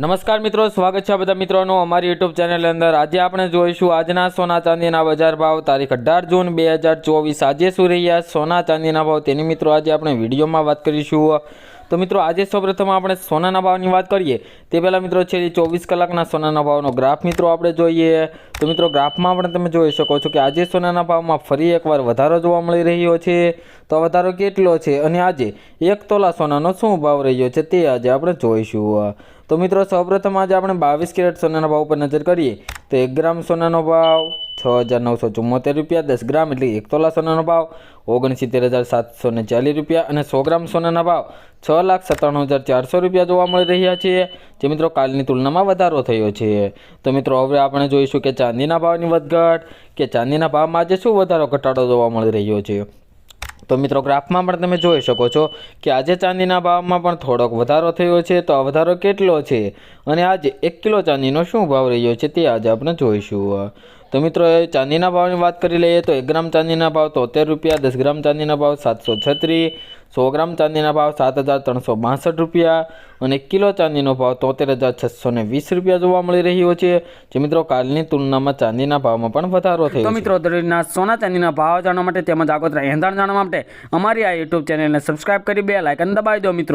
નમસ્કાર મિત્રો, સ્વાગત છે બધા મિત્રોનું અમારી યુટ્યુબ ચેનલ અંદર. આજે આપણે જોઈશું આજના સોના ચાંદીના બજાર ભાવ. તારીખ અઢાર જૂન બે હજાર ચોવીસ. આજે શું રહ્યા? સોના ચાંદીના ભાવ. તેની મિત્રો, આજે આપણે વિડીયોમાં વાત કરીશું. તો મિત્રો આજે સૌપ્રથમ આપણે સોનાના ભાવની વાત કરીએ. તે પહેલાં મિત્રો છે ચોવીસ કલાકના સોનાના ભાવનો ગ્રાફ મિત્રો આપણે જોઈએ. તો મિત્રો ગ્રાફમાં પણ તમે જોઈ શકો છો કે આજે સોનાના ભાવમાં ફરી એકવાર વધારો જોવા મળી રહ્યો છે. તો વધારો કેટલો છે અને આજે એક તોલા સોનાનો શું ભાવ રહ્યો છે તે આજે આપણે જોઈશું. તો મિત્રો સૌપ્રથમ આજે આપણે બાવીસ કેરેટ સોનાના ભાવ પર નજર કરીએ. તો એક ગ્રામ સોનાનો ભાવ છ હજાર નવસો ચુમ્મોતેર રૂપિયા, દસ ગ્રામ એટલે એક તોલા સોનાનો ભાવ, ઓગણસિત્તેર હજાર સાતસો ને ચાલીસ રૂપિયા અને સો ગ્રામ સોનાના ભાવ છ લાખ સત્તાણું હજાર ચારસો રૂપિયા જોવા મળી રહ્યા છે. જે મિત્રો કાલની તુલનામાં વધારો થયો છે. તો મિત્રો હવે આપણે જોઈશું કે ચાંદીના ભાવની વધઘટ, કે ચાંદીના ભાવમાં આજે શું વધારો, ઘટાડો જોવા મળી રહ્યો છે. તો મિત્રો ગ્રાફમાં પણ તમે જોઈ શકો છો કે આજે ચાંદીના ભાવમાં પણ થોડોક વધારો થયો છે, તો આ વધારો કેટલો છે? અને આજે એક કિલો ચાંદીનો શું ભાવ રહ્યો છે તે આજે આપણે જોઈશું. તો મિત્રો, એ ચાંદીના ભાવની વાત કરી લઈએ તો એક ગ્રામ ચાંદીના ભાવ તોતેર રૂપિયા, દસ ગ્રામ ચાંદીના ભાવ સાતસો છત્રીસ સો ગ્રામ ચાંદીના ભાવ સાત હજાર ત્રણસો બાસઠ રૂપિયા અને કિલો ચાંદીનો ભાવ તોતેર હજાર છસો ને વીસ રૂપિયા જોવા મળી રહ્યો છે. જે મિત્રો કાલની તુલનામાં ચાંદીના ભાવમાં પણ વધારો થયો મિત્રો દરરોજના સોના ચાંદીના ભાવ જાણવા માટે તેમજ આગોતરા એંધાણ જાણવા માટે અમારી આ યુટ્યુબ ચેનલને સબસ્ક્રાઇબ કરી બે લાઇકન દબાવી દો મિત્રો.